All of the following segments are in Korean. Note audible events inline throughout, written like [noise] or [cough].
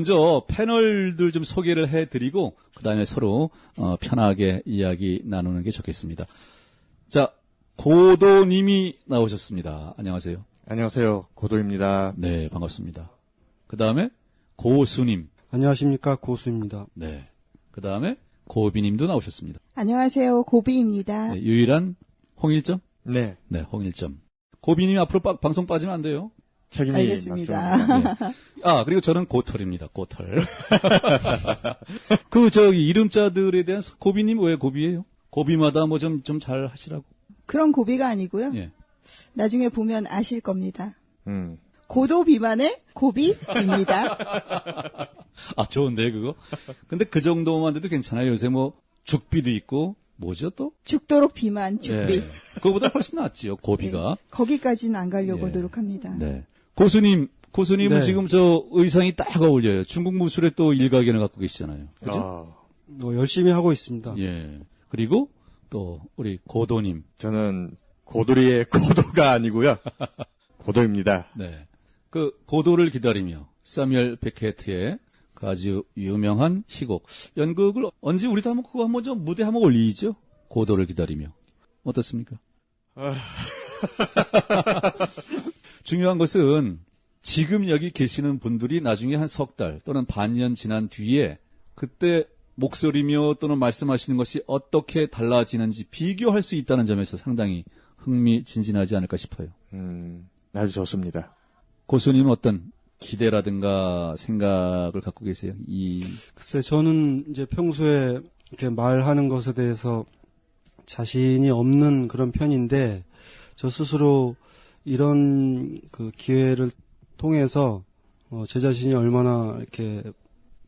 먼저 패널들 좀 소개를 해드리고 그 다음에 서로 어, 편하게 이야기 나누는 게 좋겠습니다. 자 고도님이 나오셨습니다. 안녕하세요. 안녕하세요. 고도입니다. 네 반갑습니다. 그 다음에 고수님, 안녕하십니까 고수입니다. 네. 그 다음에 고비님도 나오셨습니다. 안녕하세요. 고비입니다. 네, 유일한 홍일점, 네. 네 홍일점. 고비님 앞으로 빠- 방송 빠지면 안 돼요. 책임이 알겠습니다. 네. 아, 그리고 저는 고털입니다, 고털. [laughs] 그, 저기, 이름자들에 대한, 소- 고비님 왜 고비예요? 고비마다 뭐 좀, 좀 잘 하시라고. 그런 고비가 아니고요. 예. 나중에 보면 아실 겁니다. 음. 고도 비만의 고비입니다. [laughs] 아, 좋은데, 그거? 근데 그 정도만 돼도 괜찮아요. 요새 뭐, 죽비도 있고, 뭐죠 또? 죽도록 비만, 죽비. 예. 그거보다 훨씬 낫지요, 고비가. 거기까지는 안 가려고 예. 노력합니다. 네. 고수님, 고수님은 네. 지금 저 의상이 딱 어울려요. 중국 무술에 또 일가견을 갖고 계시잖아요. 그죠? 아, 뭐 열심히 하고 있습니다. 예. 그리고 또, 우리 고도님. 저는 고도리의 [laughs] 고도가 아니고요. [laughs] 고도입니다. 네. 그 고도를 기다리며 사뮤엘 베케트의 그 아주 유명한 희곡 연극을 언제 우리도 한번 그거 한번 좀 무대 한번 올리죠. 고도를 기다리며 어떻습니까? [laughs] 중요한 것은 지금 여기 계시는 분들이 나중에 한 석 달 또는 반년 지난 뒤에 그때 목소리며 또는 말씀하시는 것이 어떻게 달라지는지 비교할 수 있다는 점에서 상당히 흥미진진하지 않을까 싶어요. 음, 아주 좋습니다. 고수님은 어떤 기대라든가 생각을 갖고 계세요? 이 글쎄 저는 이제 평소에 이렇게 말하는 것에 대해서 자신이 없는 그런 편인데 저 스스로 이런 그 기회를 통해서 어, 제 자신이 얼마나 이렇게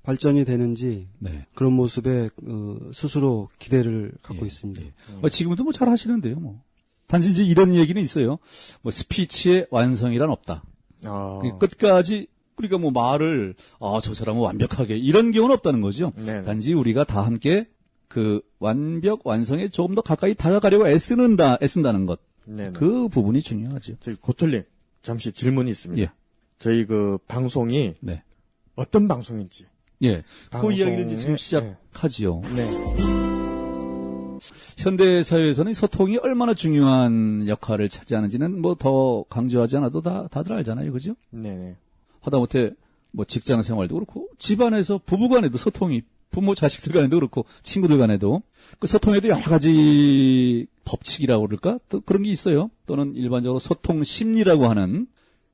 발전이 되는지 네. 그런 모습에 어, 스스로 기대를 갖고 예, 있습니다. 예. 어, 지금도 뭐 잘 하시는데요, 뭐. 단지 이제 이런 얘기는 있어요. 뭐 스피치의 완성이란 없다. 아, 그러니까 끝까지 우리가 뭐 말을 아 저 사람은 완벽하게 이런 경우는 없다는 거죠. 네. 단지 우리가 다 함께 그 완벽 완성에 조금 더 가까이 다가가려고 애쓰는다 애쓴다는 것. 네. 네. 그 부분이 중요하죠. 저희 고털님, 잠시 질문이 있습니다. 예. 저희 그 방송이 네. 어떤 방송인지. 예. 그 방송의- 이야기를 이제 지금 예. 시작하지요. 네. 현대 사회에서는 소통이 얼마나 중요한 역할을 차지하는지는 뭐 더 강조하지 않아도 다 다들 알잖아요, 그죠? 네. 네. 하다못해 뭐 직장 생활도 그렇고 집안에서 부부 간에도 소통이 부모 자식들 간에도 그렇고 친구들 간에도. 그 소통에도 여러 가지 법칙이라고 그럴까? 또 그런 게 있어요. 또는 일반적으로 소통 심리라고 하는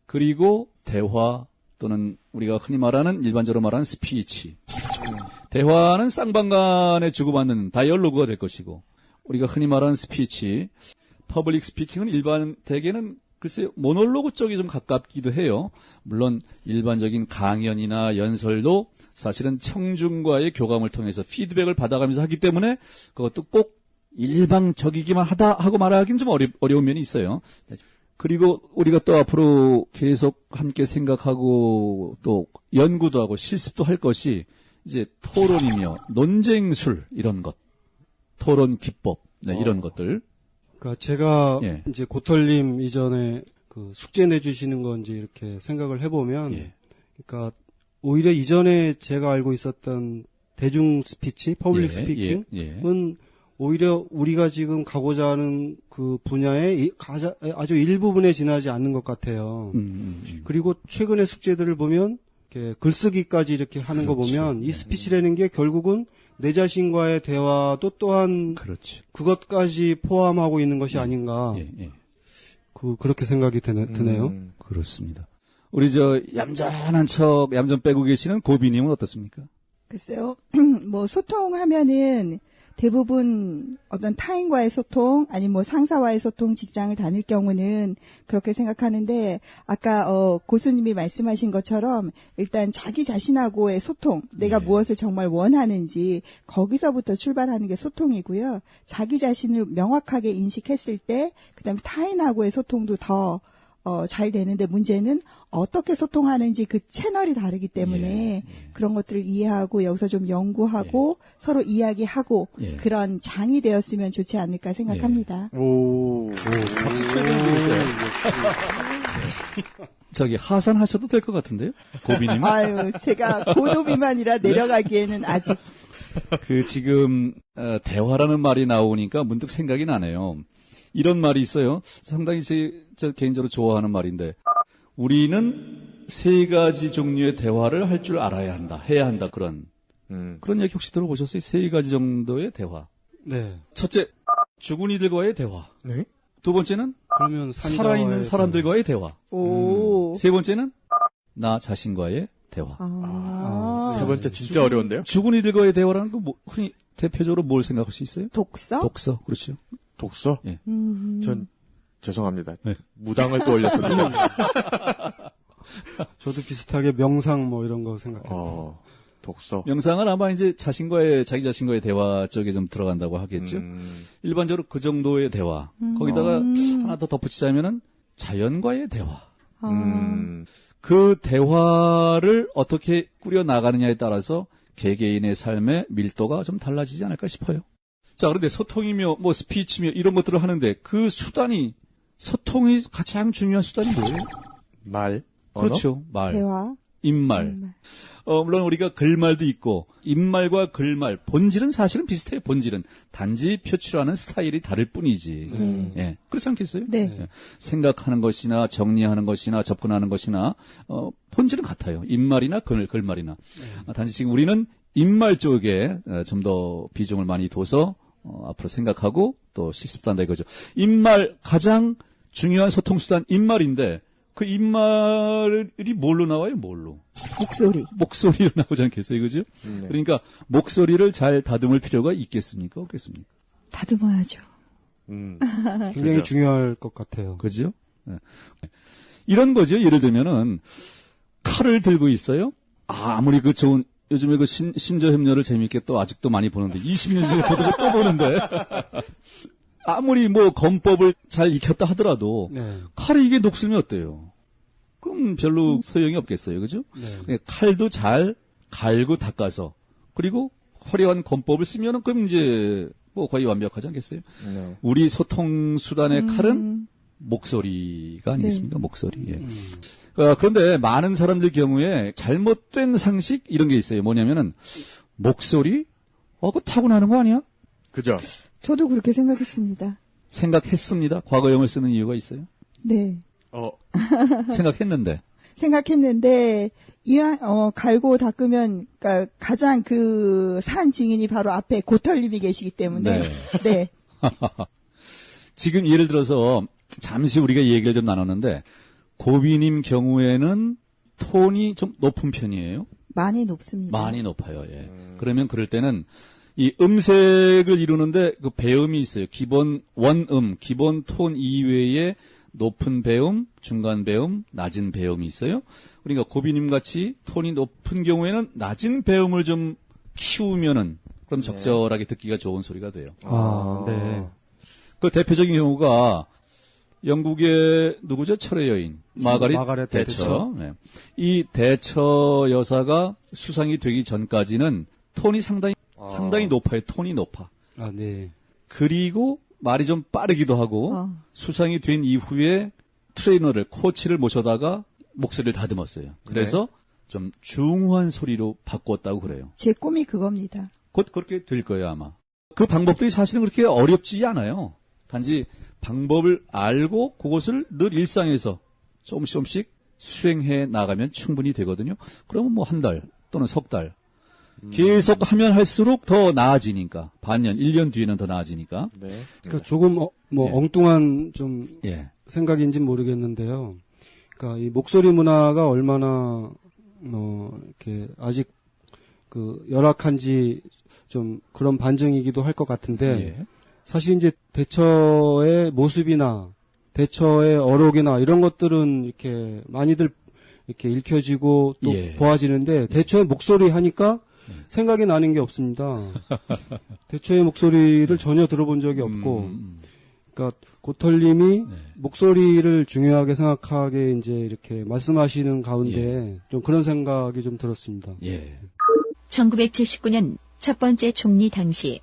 그리고 대화 또는 우리가 흔히 말하는 일반적으로 말하는 스피치. 대화는 쌍방간에 주고받는 다이얼로그가 될 것이고 우리가 흔히 말하는 스피치. 퍼블릭 스피킹은 일반 대개는 글쎄요 모놀로그 쪽이 좀 가깝기도 해요. 물론 일반적인 강연이나 연설도 사실은 청중과의 교감을 통해서 피드백을 받아가면서 하기 때문에 그것도 꼭 일방적이기만 하다 하고 말하기는 좀 어려, 어려운 면이 있어요. 그리고 우리가 또 앞으로 계속 함께 생각하고 또 연구도 하고 실습도 할 것이 이제 토론이며 논쟁술 이런 것, 토론 기법 네, 이런 어. 것들. 그러니까 제가 예. 이제 고털님 이전에 그 숙제 내주시는 건지 이렇게 생각을 해보면 예. 그러니까 오히려 이전에 제가 알고 있었던 대중 스피치, 퍼블릭 예, 스피킹은 예, 예. 오히려 우리가 지금 가고자 하는 그 분야의 아주 일부분에 지나지 않는 것 같아요. 음, 음, 음. 그리고 최근의 숙제들을 보면 이렇게 글쓰기까지 이렇게 하는 거 그렇죠. 보면 네. 이 스피치라는 게 결국은 내 자신과의 대화도 또한 그렇지. 그것까지 포함하고 있는 것이 아닌가 예, 예. 그 그렇게 생각이 드네, 드네요. 음, 그렇습니다. 우리 저 얌전한 척 얌전 빼고 계시는 고비님은 어떻습니까? 글쎄요. [clears throat] 뭐 소통하면은 대부분 어떤 타인과의 소통, 아니 뭐 상사와의 소통, 직장을 다닐 경우는 그렇게 생각하는데 아까 어 고수님이 말씀하신 것처럼 일단 자기 자신하고의 소통, 내가 네. 무엇을 정말 원하는지 거기서부터 출발하는 게 소통이고요. 자기 자신을 명확하게 인식했을 때 그다음에 타인하고의 소통도 더 어, 잘 되는데 문제는 어떻게 소통하는지 그 채널이 다르기 때문에 그런 것들을 이해하고 여기서 좀 연구하고 서로 이야기하고 예. 그런 장이 되었으면 좋지 않을까 생각합니다. 오. 박수 쳐야 되는데. 저기 하산하셔도 될 것 같은데요? 고비님. 아유, 제가 고도 비만이라 내려가기에는 아직 그 지금 어, 대화라는 말이 나오니까 문득 생각이 나네요. 이런 말이 있어요. 상당히 제, 저 개인적으로 좋아하는 말인데 우리는 세 가지 종류의 대화를 할 줄 알아야 한다, 해야 한다 그런 음. 그런 얘기 혹시 들어보셨어요? 세 가지 정도의 대화. 네. 첫째, 죽은 이들과의 대화. 네? 두 번째는 그러면 살아있는 사람들과의 대화. 오. 세 번째는 나 자신과의 대화. 아. 세 번째 진짜 어려운데요? 죽은 이들과의 대화라는 거 뭐, 흔히 대표적으로 뭘 생각할 수 있어요? 독서? 독서, 그렇죠. 독서? 음. 전 죄송합니다. 네. 무당을 떠올렸습니다. [laughs] 저도 비슷하게 명상 뭐 이런 거 생각해요. 어, 독서. 명상은 아마 이제 자신과의 자기 자신과의 대화 쪽에 좀 들어간다고 하겠죠. 음, 일반적으로 그 정도의 대화. 거기다가 하나 더 덧붙이자면은 자연과의 대화. 아. 음, 그 대화를 어떻게 꾸려 나가느냐에 따라서 개개인의 삶의 밀도가 좀 달라지지 않을까 싶어요. 자, 그런데 소통이며 뭐 스피치며 이런 것들을 하는데 그 수단이 소통이 가장 중요한 수단이 뭐예요? 말. 언어? 그렇죠. 말, 대화. 입말. 음. 어, 물론 우리가 글말도 있고 입말과 글말 본질은 사실은 비슷해요. 본질은 단지 표출하는 스타일이 다를 뿐이지. 네. 예, 그렇지 않겠어요? 네. 예. 생각하는 것이나 정리하는 것이나 접근하는 것이나 어, 본질은 같아요. 입말이나 글, 글말이나 아, 단지 지금 우리는 입말 쪽에 어, 좀더 비중을 많이 둬서 어, 앞으로 생각하고 또 실습한다 이거죠. 입말 가장 중요한 소통 수단 입말인데 그 입말이 뭘로 나와요? 뭘로? 목소리. 목소리로 나오지 않겠어요, 그죠? 네. 그러니까 목소리를 잘 다듬을 필요가 있겠습니까, 없겠습니까? 다듬어야죠. 음, [laughs] 굉장히 그죠. 중요할 것 같아요. 그죠? 예. 이런 거죠. 예를 들면은 칼을 들고 있어요. 아, 아무리 그 좋은 요즘에 그 신, 신저협녀를 재미있게 또 아직도 많이 보는데 20년 전에 보던 거또 보는데 [laughs] 아무리 뭐 검법을 잘 익혔다 하더라도 네. 칼이 이게 녹슬면 어때요? 그럼 별로 소용이 없겠어요, 그죠? 네. 예, 칼도 잘 갈고 닦아서 그리고 화려한 검법을 쓰면은 그럼 이제 뭐 거의 완벽하지 않겠어요? 네. 우리 소통 수단의 칼은 음. 목소리가 아니겠습니까? 목소리. 예. 음. 어, 그런데 많은 사람들 경우에 잘못된 상식 이런 게 있어요. 뭐냐면은 목소리? 어, 그거 타고나는 거 아니야? 그죠? 저도 그렇게 생각했습니다. 생각했습니다. 과거형을 쓰는 이유가 있어요. 네. 어, [laughs] 생각했는데. 생각했는데 이왕 어 갈고 닦으면 그러니까 가장 그 산 증인이 바로 앞에 고털님이 계시기 때문에 네. 네. [laughs] 지금 예를 들어서 잠시 우리가 얘기를 좀 나눴는데 고비님 경우에는 톤이 좀 높은 편이에요. 많이 높습니다. 많이 높아요. 예. 그러면 그럴 때는 이 음색을 이루는데 그 배음이 있어요. 기본 원음, 기본 톤 이외에 높은 배음, 중간 배음, 낮은 배음이 있어요. 그러니까 고비님 같이 톤이 높은 경우에는 낮은 배음을 좀 키우면은 그럼 적절하게 듣기가 좋은 소리가 돼요. 아, 네. 그 대표적인 경우가 영국의 누구죠? 철의 여인 마가릿, 마가렛 대처. 대처. 네. 이 대처 여사가 수상이 되기 전까지는 톤이 상당히 상당히 높아요. 톤이 높아. 아, 네. 그리고 말이 좀 빠르기도 하고 어. 수상이 된 이후에 트레이너를 코치를 모셔다가 목소리를 다듬었어요. 그래서 좀 중후한 소리로 바꿨다고 그래요. 제 꿈이 그겁니다. 곧 그렇게 될 거예요, 아마. 그 방법들이 사실은 그렇게 어렵지 않아요. 단지 방법을 알고 그것을 늘 일상에서 조금씩 조금씩 수행해 나가면 충분히 되거든요. 그러면 뭐 한 달 또는 석 달. 계속 하면 할수록 더 나아지니까. 반년, 1년 뒤에는 더 나아지니까. 네. 그러니까 조금 어, 뭐 예. 엉뚱한 좀 예. 생각인지 모르겠는데요. 그러니까 이 목소리 문화가 얼마나 뭐 이렇게 아직 그 열악한지 좀 그런 반증이기도 할 것 같은데 예. 사실 이제 대처의 모습이나 대처의 어록이나 이런 것들은 이렇게 많이들 이렇게 읽혀지고 또 예. 보아지는데 대처의 목소리 하니까 생각이 나는 게 없습니다. [laughs] 대처의 목소리를 전혀 들어본 적이 없고, 음, 그러니까 고털님이 네. 목소리를 중요하게 생각하게 이제 이렇게 말씀하시는 가운데 좀 그런 생각이 좀 들었습니다. 예. 1979년 첫 번째 총리 당시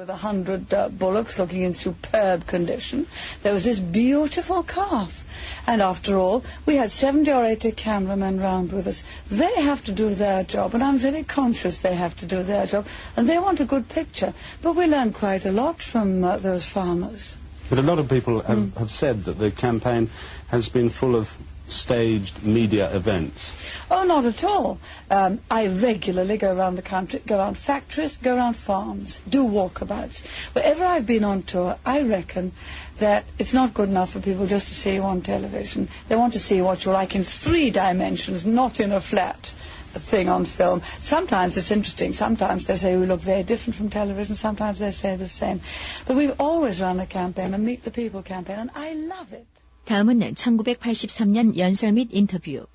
with a hundred uh, bullocks looking in superb condition. There was this beautiful calf. And after all, we had 70 or 80 cameramen round with us. They have to do their job, and I'm very conscious they have to do their job, and they want a good picture. But we learned quite a lot from uh, those farmers. But a lot of people have, have said that the campaign has been full of staged media events. Oh, not at all. Um, I regularly go around the country, go around factories, go around farms, do walkabouts. Wherever I've been on tour, I reckon that it's not good enough for people just to see you on television. They want to see what you're like in three dimensions, not in a flat thing on film. Sometimes it's interesting. Sometimes they say we look very different from television. Sometimes they say the same. But we've always run a campaign, a Meet the People campaign, and I love it. 다음은 1983년 연설 및 인터뷰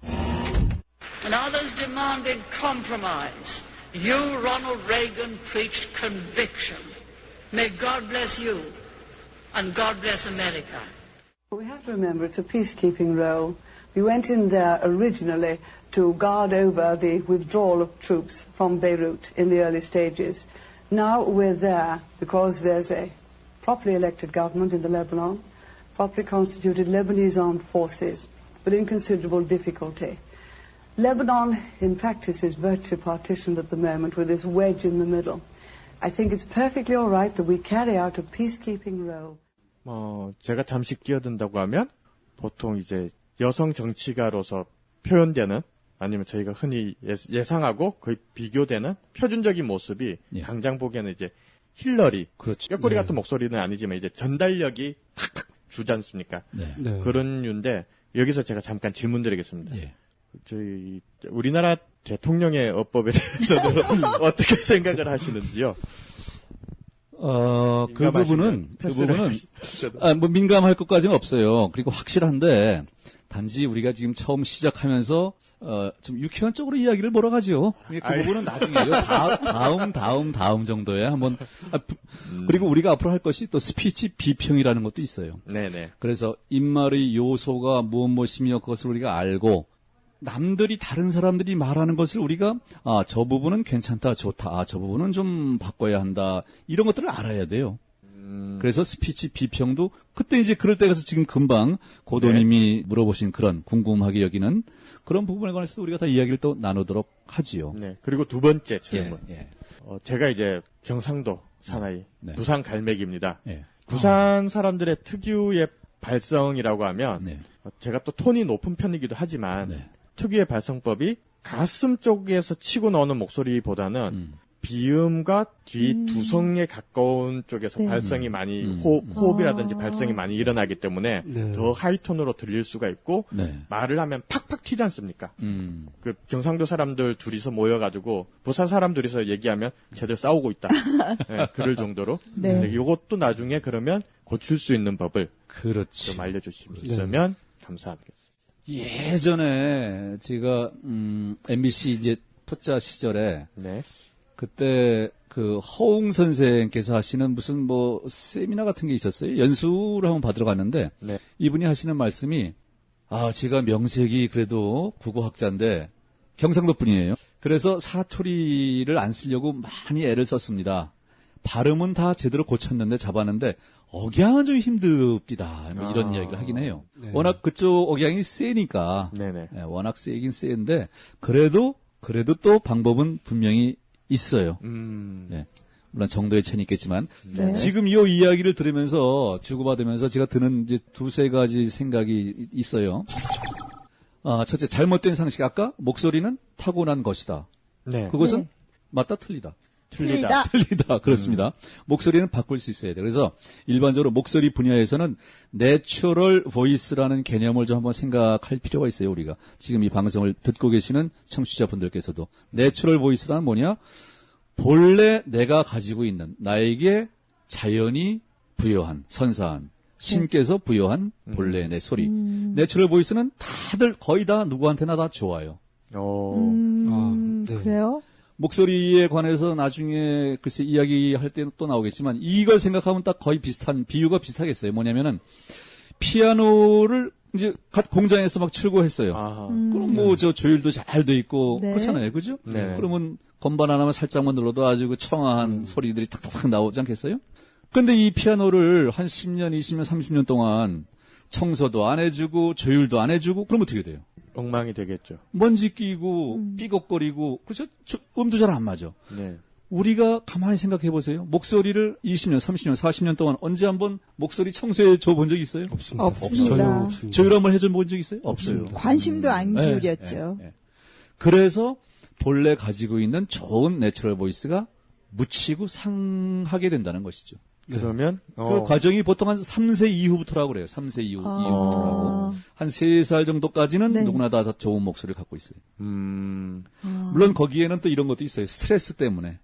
and others demanded compromise. You, Ronald Reagan, preached conviction. May God bless you, and God bless America. We have to remember it's a peacekeeping role. We went in there originally to guard over the withdrawal of troops from Beirut in the early stages. Now we're there because there's a properly elected government in the Lebanon, Properly constituted Lebanese armed forces, but in considerable difficulty. Lebanon, in practice, is virtually partitioned at the moment with this wedge in the middle. I think it's perfectly all right that we carry out a peacekeeping role. 어, 제가 잠시 끼어든다고 하면 보통 이제 여성 정치가로서 표현되는 아니면 저희가 흔히 예- 예상하고 거의 비교되는 표준적인 모습이 예. 당장 보기에는 이제 힐러리 그렇죠. 뼈꼬리 같은 목소리는 아니지만 이제 전달력이 탁탁 주지 않습니까? 네. 네. 그런 류인데 여기서 제가 잠깐 질문드리겠습니다. 예. 저희 우리나라 대통령의 어법에 대해서는 [laughs] 어떻게 생각을 하시는지요? 어, 그 부분은, 그 부분은. 아, 뭐 민감할 것까지는 없어요. 그리고 확실한데, 단지 우리가 지금 처음 시작하면서, 어, 좀 유쾌한 쪽으로 이야기를 몰아가죠. 그 아이. 부분은 나중에요. [laughs] 다음, 다음, 다음, 다음 정도에 한번, 아, 부- 음. 그리고 우리가 앞으로 할 것이 또 스피치 비평이라는 것도 있어요. 네네. 그래서 입말의 요소가 무엇 무엇이며 그것을 우리가 알고 남들이 다른 사람들이 말하는 것을 우리가 아 저 부분은 괜찮다 좋다 아 저 부분은 좀 바꿔야 한다 이런 것들을 알아야 돼요. 음, 그래서 스피치 비평도 그때 이제 그럴 때 가서 지금 금방 고도님이 네. 물어보신 그런 궁금하게 여기는 그런 부분에 관해서도 우리가 다 이야기를 또 나누도록 하지요. 네. 그리고 두 번째 예, 질문. 예, 어, 제가 이제 경상도 사나이 네. 부산 갈매기입니다. 예. 부산 사람들의 특유의 발성이라고 하면 네. 어, 제가 또 톤이 높은 편이기도 하지만 네. 특유의 발성법이 가슴 쪽에서 치고 나오는 목소리보다는 음. 비음과 뒤 두성에 가까운 쪽에서 네. 발성이 많이 음. 호, 호흡이라든지 아. 발성이 많이 일어나기 때문에 네. 더 하이톤으로 들릴 수가 있고 네. 말을 하면 팍팍 튀지 않습니까? 음. 그 경상도 사람들 둘이서 모여가지고 부산 사람 둘이서 얘기하면 쟤들 싸우고 있다. [laughs] 네, 그럴 정도로. 네. 네, 이것도 나중에 그러면 고칠 수 있는 법을 그렇죠. 좀 알려주시면 감사하겠습니다. 예전에 제가 음, MBC 이제 투자 시절에 네. 그때 그 허웅 선생께서 하시는 무슨 뭐 세미나 같은 게 있었어요. 연수를 한번 받으러 갔는데 네. 이분이 하시는 말씀이 아 제가 명색이 그래도 국어학자인데 경상도 분이에요. 그래서 사투리를 안 쓰려고 많이 애를 썼습니다. 발음은 다 제대로 고쳤는데 잡았는데 억양은 좀 힘듭니다. 뭐 이런 아. 이야기를 하긴 해요. 네. 워낙 그쪽 억양이 세니까 네네. 예, 워낙 세긴 세는데 그래도 그래도 또 방법은 분명히 있어요. 음. 예. 물론 정도의 차이는 있겠지만 네. 지금 이 이야기를 들으면서 주고받으면서 제가 드는 이제 두세 가지 생각이 이- 있어요. 아, 첫째 잘못된 상식 아까 목소리는 타고난 것이다. 네. 그것은 네. 맞다 틀리다. 틀리다. 틀리다. 그렇습니다. 목소리는 바꿀 수 있어야 돼. 그래서 일반적으로 목소리 분야에서는 내추럴 보이스라는 개념을 좀 한번 생각할 필요가 있어요, 우리가. 지금 이 방송을 듣고 계시는 청취자분들께서도. 내추럴 보이스란 뭐냐? 본래 내가 가지고 있는 나에게 자연이 부여한 선사한 신께서 부여한 본래 내 소리 내추럴 보이스는 다들 거의 다 누구한테나 다 좋아요. 어, 음, 아, 네. 그래요? 목소리에 관해서 나중에 글쎄 이야기할 때는 또 나오겠지만 이걸 생각하면 딱 거의 비슷한 비유가 비슷하겠어요. 뭐냐면은 피아노를 이제 갓 공장에서 막 출고 했어요. 아하. 그럼 뭐 저 조율도 잘 돼 있고 네. 그렇잖아요. 그죠? 네. 그러면 건반 하나만 살짝만 눌러도 아주 그 청아한 소리들이 탁탁 나오지 않겠어요? 근데 이 피아노를 한 10년, 20년, 30년 동안 청소도 안 해주고 조율도 안 해주고 그럼 어떻게 돼요? 엉망이 되겠죠. 먼지 끼고 삐걱거리고 그렇죠? 저- 음도 잘 안 맞아. 네. 우리가 가만히 생각해 보세요. 목소리를 20년, 30년, 40년 동안 언제 한번 목소리 청소해 줘 본 적 있어요? 없습니다. 없습니다. 조율 한번 해줘 본 적 있어요? 없어요. 관심도 안 네, 기울였죠. 네, 네. 그래서 본래 가지고 있는 좋은 내추럴 보이스가 묻히고 상하게 된다는 것이죠. 그러면 그 어, 과정이 보통 한 3세 이후부터라고 그래요. 3세 이후, 아. 이후부터라고. 한 3살 정도까지는 네. 누구나 다 좋은 목소리를 갖고 있어요. 음, 물론 거기에는 또 이런 것도 있어요. 스트레스 때문에.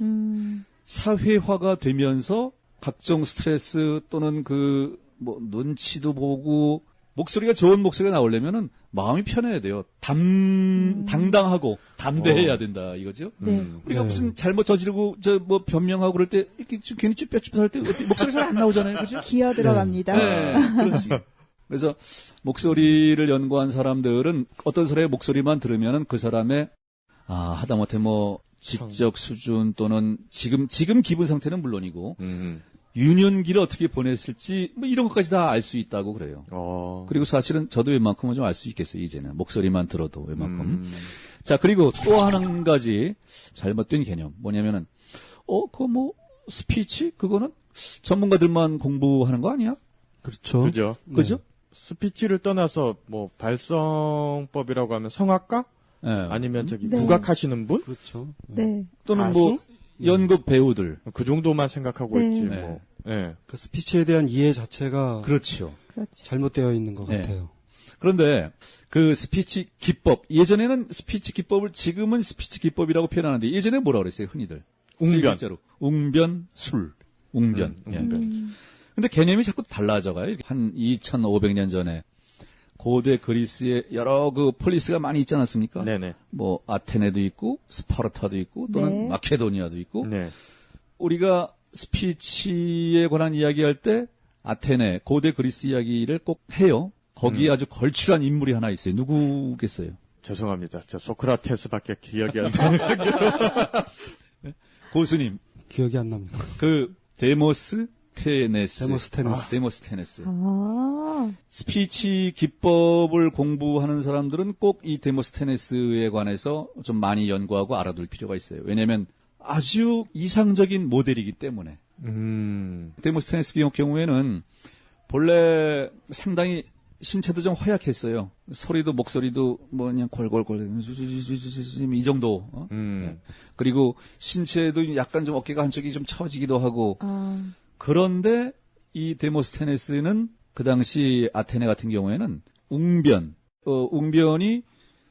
음, 사회화가 되면서 각종 스트레스 또는 그 뭐 눈치도 보고 목소리가 좋은 목소리가 나오려면은 마음이 편해야 돼요. 담 당당하고 담대해야 된다 이거죠. 네. 음, 우리가 네. 무슨 잘못 저지르고 저 뭐 변명하고 그럴 때 이렇게 좀 괜히 쭈뼛쭈뼛할 때 어떻게 목소리 잘 안 나오잖아요, 그죠? [laughs] 기어 들어갑니다. 네, 그렇지. 그래서 목소리를 연구한 사람들은 어떤 사람의 목소리만 들으면은 그 사람의 아 하다못해 뭐 지적 수준 또는 지금 지금 기분 상태는 물론이고 음, 유년기를 어떻게 보냈을지 뭐 이런 것까지 다 알 수 있다고 그래요. 어, 그리고 사실은 저도 웬만큼은 좀 알 수 있겠어요 이제는 목소리만 들어도 웬만큼. 음, 자 그리고 또 한 가지 잘못된 개념 뭐냐면은 어 그거 뭐 스피치 그거는 전문가들만 공부하는 거 아니야? 그렇죠. 그죠. 그죠? 스피치를 떠나서 뭐 발성법이라고 하면 성악가 예. 아니면 저기 네. 국악하시는 분? 그렇죠. 네. 또는 가수? 뭐 연극 배우들. 그 정도만 생각하고 네. 있지 네. 뭐. 예. 그 스피치에 대한 이해 자체가 그렇죠. 그렇죠. 잘못되어 있는 것 네. 같아요. 그런데 그 스피치 기법 예전에는 스피치 기법을 지금은 스피치 기법이라고 표현하는데 예전에 뭐라 그랬어요 흔히들 웅변. 세 글자로 웅변 술 웅변. 음, 예. 웅변. 근데 개념이 자꾸 달라져가요. 한 2,500년 전에 고대 그리스에 여러 그 폴리스가 많이 있지 않았습니까? 네네. 뭐 아테네도 있고 스파르타도 있고 또는 네. 마케도니아도 있고 네. 우리가 스피치에 관한 이야기할 때 아테네 고대 그리스 이야기를 꼭 해요. 거기에 아주 걸출한 인물이 하나 있어요. 누구겠어요? 죄송합니다. 저 소크라테스밖에 기억이 안 나는. [laughs] [laughs] 고수님, 기억이 안 납니다. 그 데모스 테네스. 데모스 테네스. 아, 데모스 테네스. 아, 스피치 기법을 공부하는 사람들은 꼭 이 데모스 테네스에 관해서 좀 많이 연구하고 알아둘 필요가 있어요. 왜냐하면 아주 이상적인 모델이기 때문에. 음. 데모스테네스 경우에는 본래 상당히 신체도 좀 허약했어요. 소리도 목소리도 뭐 그냥 골골골 이 정도. 어? 음. 그리고 신체도 약간 좀 어깨가 한쪽이 좀 처지기도 하고 아, 그런데 이 데모스테네스는 그 당시 아테네 같은 경우에는 웅변, 어, 웅변이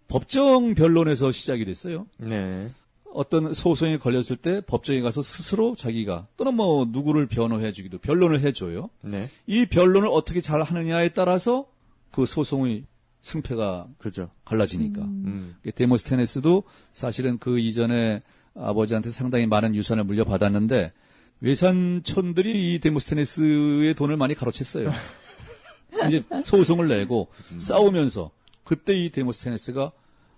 법정 변론에서 시작이 됐어요. 네. 어떤 소송에 걸렸을 때 법정에 가서 스스로 자기가 또는 뭐 누구를 변호해 주기도 변론을 해줘요. 네. 이 변론을 어떻게 잘 하느냐에 따라서 그 소송의 승패가 그죠. 갈라지니까. 음. 데모스테네스도 사실은 그 이전에 아버지한테 상당히 많은 유산을 물려받았는데 외산촌들이 이 데모스테네스의 돈을 많이 가로챘어요. [laughs] 이제 소송을 내고 싸우면서 그때 이 데모스테네스가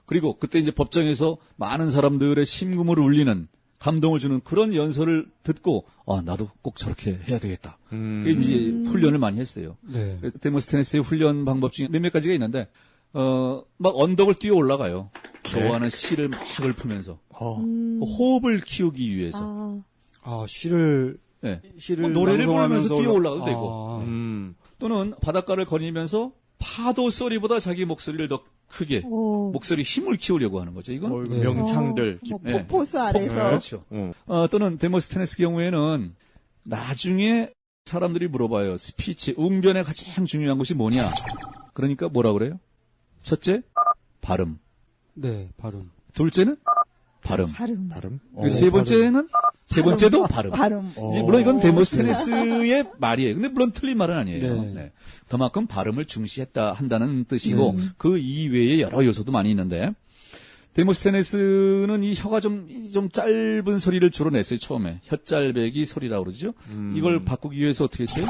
그리고 그때 이제 법정에서 많은 사람들의 심금을 울리는 감동을 주는 그런 연설을 듣고 아 나도 꼭 저렇게 해야 되겠다. 음. 그 이제 훈련을 많이 했어요. 네. 데모스테네스의 훈련 방법 중에 몇몇 가지가 있는데 어 막 언덕을 뛰어 올라가요. 좋아하는 시를 막 읊으면서 어. 그 호흡을 키우기 위해서 아, 아, 시를, 네. 시를. 뭐 노래를 부르면서 뛰어 올라- 올라가도 되고. 아, 음. 또는 바닷가를 거니면서 파도 소리보다 자기 목소리를 더 크게 오. 목소리 힘을 키우려고 하는 거죠. 이건 어, 네. 명창들. 뭐 네. 폭포수 아래서 그렇죠. 어. 어, 또는 데모스테네스 경우에는 나중에 사람들이 물어봐요. 스피치, 웅변에 가장 중요한 것이 뭐냐? 그러니까 뭐라 그래요? 첫째, 발음. 네, 발음. 둘째는 발음. 발음. 발음? 그리고 세 번째는 세 번째도 발음. 발음. 이제 물론 이건 데모스테네스의 말이에요. 근데 물론 틀린 말은 아니에요. 네. 네. 그만큼 발음을 중시했다 한다는 뜻이고 그 이외에 여러 요소도 많이 있는데 데모스테네스는 이 혀가 좀, 좀 짧은 소리를 주로 냈어요, 처음에. 혀짤배기 소리라고 그러죠. 이걸 바꾸기 위해서 어떻게 했어요?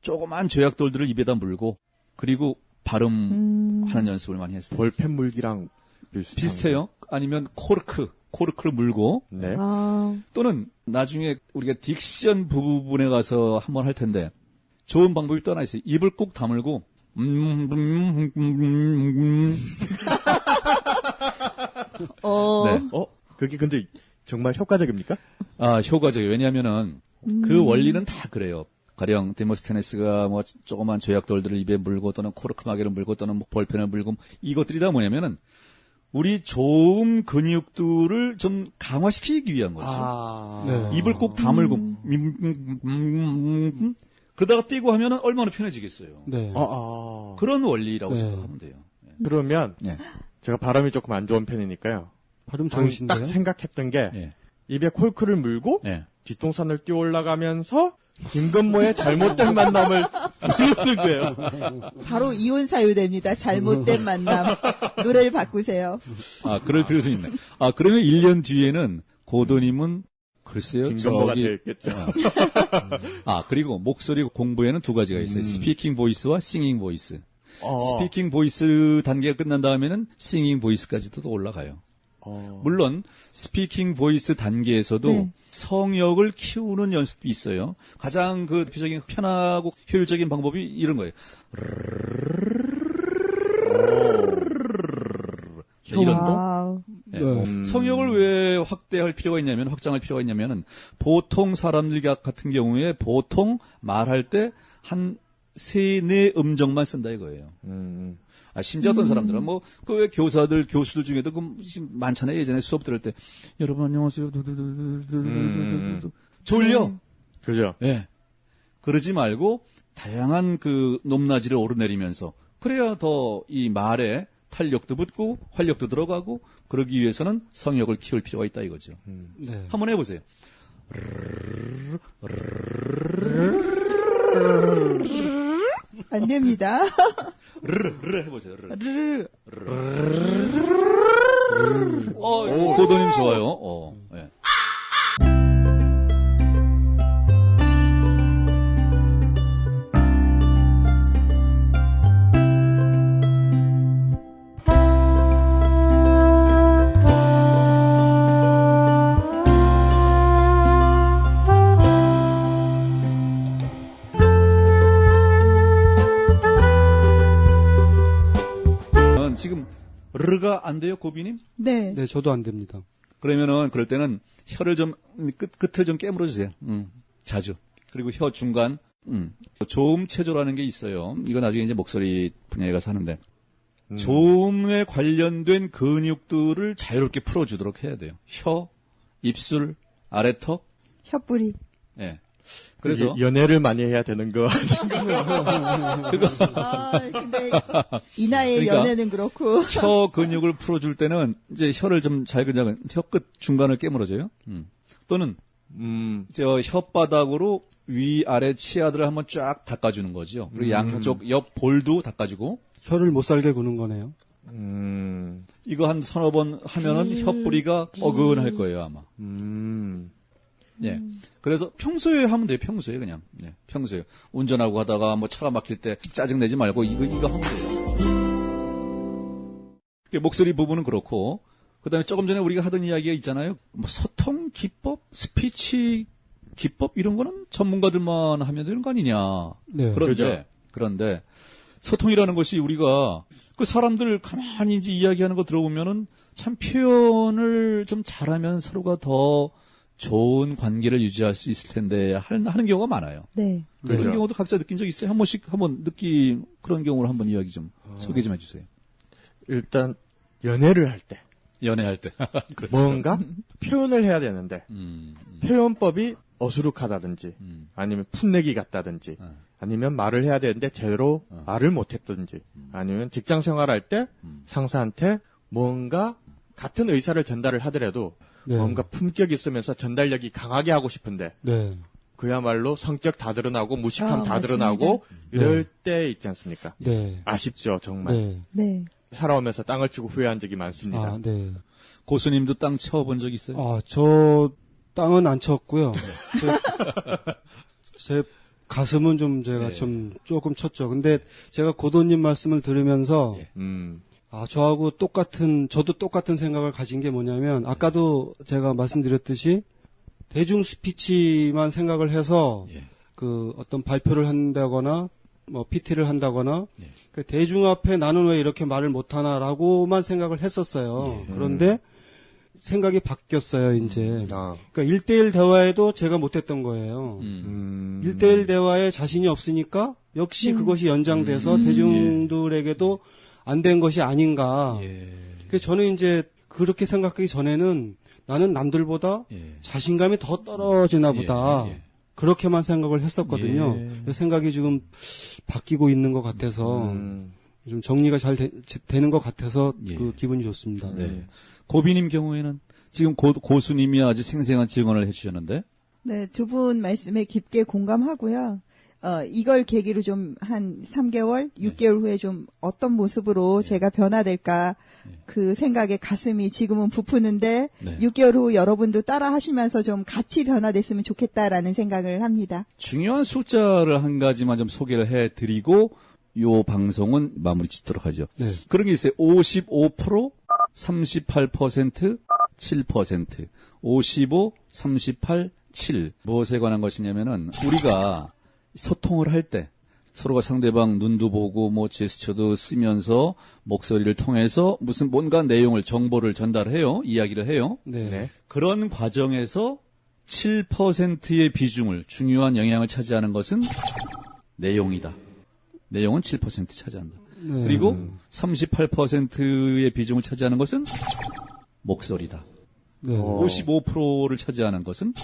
조그만 죄악돌들을 입에다 물고, 그리고 발음하는 연습을 많이 했어요. 볼펜 물기랑 비슷한 비슷해요. 아니면 코르크, 코르크를 물고, 네. 아, 또는 나중에 우리가 딕션 부분에 가서 한번 할 텐데 좋은 방법이 또 하나 있어요. 입을 꼭 다물고 음, 음, 음, 음, 음, [laughs] 어, 네. 어? 그게 근데 정말 효과적입니까? 아 효과적이에요. 왜냐하면은 그 원리는 다 그래요. 가령 데모스테네스가 뭐 조그만 죄악돌들을 입에 물고 또는 코르크 마개를 물고 또는 뭐 볼펜을 물고 이것들이 다 뭐냐면은 우리 좋은 근육들을 좀 강화시키기 위한 거죠. 아. 네. 입을 꼭 다물고 음, 음, 음, 음, 음. 그러다가 띄고 하면은 얼마나 편해지겠어요. 네. 아, 아. 그런 원리라고 네. 생각하면 돼요. 그러면 네. 제가 발음이 조금 안 좋은 편이니까요. 발음 좋으신데요? 딱 생각했던 게 예. 입에 콜크를 물고 예. 뒷동산을 뛰어 올라가면서 김건모의 잘못된 만남을 거예요. 바로 이혼 사유됩니다. 잘못된 만남. 노래를 바꾸세요. 아, 그럴 필요도 있네. 아, 그러면 1년 뒤에는 고도님은 글쎄요. 김건모가 저기- 되겠죠. 아, 그리고 목소리 공부에는 두 가지가 있어요. 스피킹 보이스와 싱잉 보이스. 어. 스피킹 보이스 단계가 끝난 다음에는 싱잉 보이스까지도 또 올라가요. 어. 물론 스피킹 보이스 단계에서도 네. 성역을 키우는 연습이 있어요. 가장 그 대표적인 편하고 효율적인 방법이 이런 거예요. 네, 이런 거. 네. 뭐 음. 성역을 왜 확대할 필요가 있냐면 확장할 필요가 있냐면은 보통 사람들 같은 경우에 보통 말할 때 한 세 네 음정만 쓴다 이거예요. 음. 아, 심지어 어떤 사람들은 뭐 그 왜 교사들 교수들 중에도 그 지금 많잖아요. 예전에 수업 들을 때 여러분 안녕하세요. 두두두두두두두두두. 졸려. 그죠? 예. 그러지 말고 다양한 그 높낮이를 오르내리면서 그래야 더 이 말에 탄력도 붙고 활력도 들어가고 그러기 위해서는 성역을 키울 필요가 있다 이거죠. 네. 한번 해보세요. 안 됩니다. 르르 해보세요. 르 르. 르르. 어, 고도님 좋아요. 어, 예. 르가 안 돼요, 고비님? 네. 네, 저도 안 됩니다. 그러면은 그럴 때는 혀를 좀 끝, 끝을 좀 깨물어 주세요. 음, 자주. 그리고 혀 중간 음, 조음 체조라는 게 있어요. 이거 나중에 이제 목소리 분야에 가서 하는데 조음에 관련된 근육들을 자유롭게 풀어 주도록 해야 돼요. 혀, 입술, 아래턱. 혀뿌리. 예. 그래서 이게 연애를 많이 해야 되는 거. [laughs] 아, 근데 이 나이에 그러니까 연애는 그렇고. 혀 근육을 풀어줄 때는 이제 혀를 좀 잘근잘근 혀끝 중간을 깨물어줘요. 음. 또는 음. 저 혓바닥으로 위 아래 치아들을 한번 쫙 닦아주는 거죠. 그리고 양쪽 옆 볼도 닦아주고 혀를 못 살게 구는 거네요. 음. 이거 한 서너 번 하면은 혀뿌리가 어근할 거예요 아마. 음. 예. 그래서 평소에 하면 돼요. 평소에 그냥. 예. 평소에 운전하고 하다가 뭐 차가 막힐 때 짜증 내지 말고 이거 이거 하면 돼요. 그 목소리 부분은 그렇고 그다음에 조금 전에 우리가 하던 이야기가 있잖아요. 뭐 소통 기법, 스피치 기법 이런 거는 전문가들만 하면 되는 거 아니냐. 네. 그런데 그죠. 그런데 소통이라는 것이 우리가 그 사람들 가만히 이제 이야기하는 거 들어보면은 참 표현을 좀 잘하면 서로가 더 좋은 관계를 유지할 수 있을 텐데 하는, 하는 경우가 많아요. 네. 그런 그죠. 경우도 각자 느낀 적 있어요? 한 번씩 한번 느낀 그런 경우를 한번 이야기 좀 소개 좀 해주세요. 일단 연애를 할 때 연애할 때. [laughs] 그렇죠. 뭔가 표현을 해야 되는데 음, 음, 표현법이 어수룩하다든지 음. 아니면 풋내기 같다든지 어. 아니면 말을 해야 되는데 제대로 어. 말을 못했든지 아니면 직장 생활할 때 음. 상사한테 뭔가 같은 의사를 전달을 하더라도 네. 뭔가 품격 있으면서 전달력이 강하게 하고 싶은데 네. 그야말로 성격 다 드러나고 무식함 아, 다 맞습니다. 드러나고 이럴 때 있지 않습니까? 네. 아쉽죠 정말 네. 네. 살아오면서 땅을 치고 후회한 적이 많습니다. 아, 네. 고수님도 땅 쳐본 적 있어요? 아, 저 땅은 안 쳤고요. 제, [laughs] 제 가슴은 좀 제가 네. 좀 조금 쳤죠. 근데 제가 고도님 말씀을 들으면서 예. 음, 아, 저하고 똑같은, 저도 똑같은 생각을 가진 게 뭐냐면, 아까도 제가 말씀드렸듯이, 대중 스피치만 생각을 해서, 예. 그 어떤 발표를 한다거나, 뭐, PT를 한다거나, 예. 그 대중 앞에 나는 왜 이렇게 말을 못하나라고만 생각을 했었어요. 예. 그런데, 생각이 바뀌었어요, 이제. 아, 그러니까 1대1 대화에도 제가 못했던 거예요. 음. 음, 1대1 대화에 자신이 없으니까 역시 그것이 연장돼서 대중들에게도 안 된 것이 아닌가. 예. 그 저는 이제 그렇게 생각하기 전에는 나는 남들보다 예. 자신감이 더 떨어지나 보다. 예, 예. 그렇게만 생각을 했었거든요. 예. 그 생각이 지금 바뀌고 있는 것 같아서 음, 좀 정리가 잘 되, 는것 같아서 예. 그 기분이 좋습니다. 네. 고비님 경우에는 지금 고, 고수님이 아주 생생한 증언을 해주셨는데, 네, 두 분 말씀에 깊게 공감하고요. 어, 이걸 계기로 좀 한 3개월, 6개월 후에 좀 어떤 모습으로 제가 변화될까 그 생각에 가슴이 지금은 부푸는데 네. 6개월 후 여러분도 따라 하시면서 좀 같이 변화됐으면 좋겠다라는 생각을 합니다. 중요한 숫자를 한 가지만 좀 소개를 해드리고, 요 방송은 마무리 짓도록 하죠. 네. 그런 게 있어요. 55%, 38%, 7%, 55, 38, 7. 무엇에 관한 것이냐면은 우리가 소통을 할 때 서로가 상대방 눈도 보고 뭐 제스처도 쓰면서 목소리를 통해서 무슨 뭔가 내용을 정보를 전달해요. 이야기를 해요. 네. 네. 그런 과정에서 7%의 비중을 중요한 영향을 차지하는 것은 내용이다. 내용은 7% 차지한다. 네. 그리고 38%의 비중을 차지하는 것은 목소리다. 네. 어. 55%를 차지하는 것은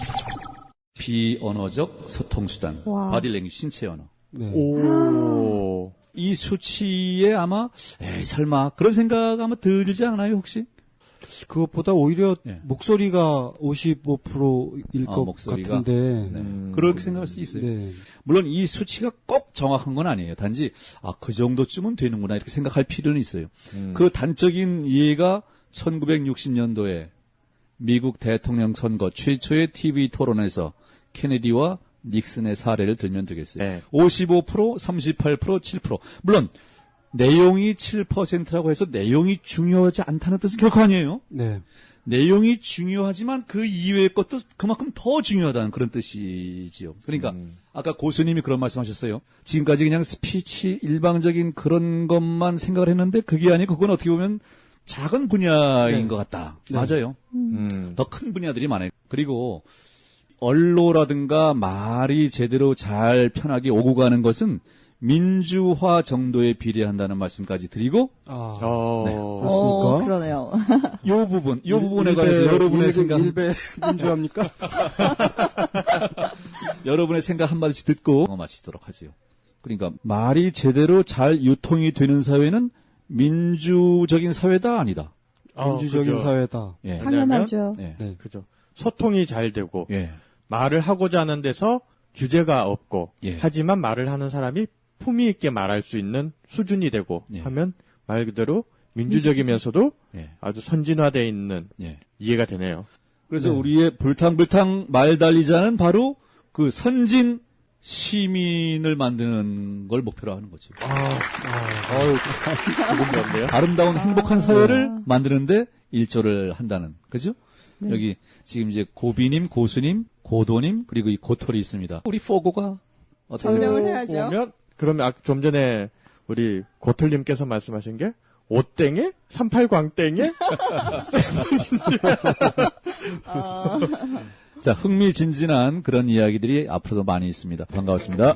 비언어적 소통 수단, 와. 바디랭귀 신체 언어. 네. 오, 이 수치에 아마 에이 설마 그런 생각 아마 들지 않아요 혹시? 그것보다 오히려 예. 목소리가 55%일 아, 것 목소리가? 같은데. 네. 음. 그렇게 생각할 수 있어요. 네. 물론 이 수치가 꼭 정확한 건 아니에요. 단지 아 그 정도쯤은 되는구나 이렇게 생각할 필요는 있어요. 음. 그 단적인 이해가 1960년도에 미국 대통령 선거 최초의 TV 토론에서 케네디와 닉슨의 사례를 들면 되겠어요. 네. 55%, 38%, 7%. 물론 내용이 7%라고 해서 내용이 중요하지 않다는 뜻은 결코 아니에요. 네. 내용이 중요하지만 그 이외의 것도 그만큼 더 중요하다는 그런 뜻이지요. 그러니까 음. 아까 고수님이 그런 말씀하셨어요. 지금까지 그냥 스피치 일방적인 그런 것만 생각을 했는데 그게 아니고 그건 어떻게 보면 작은 분야인 네. 것 같다. 네. 맞아요. 음. 더 큰 분야들이 많아요. 그리고 언로라든가 말이 제대로 잘 편하게 오고 가는 것은 민주화 정도에 비례한다는 말씀까지 드리고 아. 어, 그렇습니까? 어, 그러네요. 요 부분, 요 부분에 일배- 관해서 여러분의 생각 일배 [laughs] 민주합니까? [laughs] 여러분의 생각 한 마디씩 듣고 어, 마치도록 하지요. 그러니까 말이 제대로 잘 유통이 되는 사회는 민주적인 사회다 아니다. 어, 민주적인 그죠. 사회다. 예. 당연하죠. 예. 네. 그죠. 소통이 잘 되고 예. 말을 하고자 하는 데서 규제가 없고 예. 하지만 말을 하는 사람이 품위 있게 말할 수 있는 수준이 되고 예. 하면 말 그대로 민주적이면서도 예. 아주 선진화되어 있는 예. 이해가 되네요. 그래서 네. 우리의 불탕불탕 말 달리자는 바로 그 선진 시민을 만드는 걸 목표로 하는 거지. 어우, 기분 좋은데요? 아름다운 행복한 아. 사회를 만드는데 일조를 한다는 그죠? 여기 지금 이제 고비님, 고수님, 고도님 그리고 이 고털이 있습니다. 우리 포고가 어떻게 설명을? 해야죠. 보면 그러면 아, 좀 전에 우리 고틀님께서 말씀하신 게 오땡에 38광땡에 어, [laughs] 자, 흥미진진한 그런 이야기들이 앞으로도 많이 있습니다. 반가웠습니다.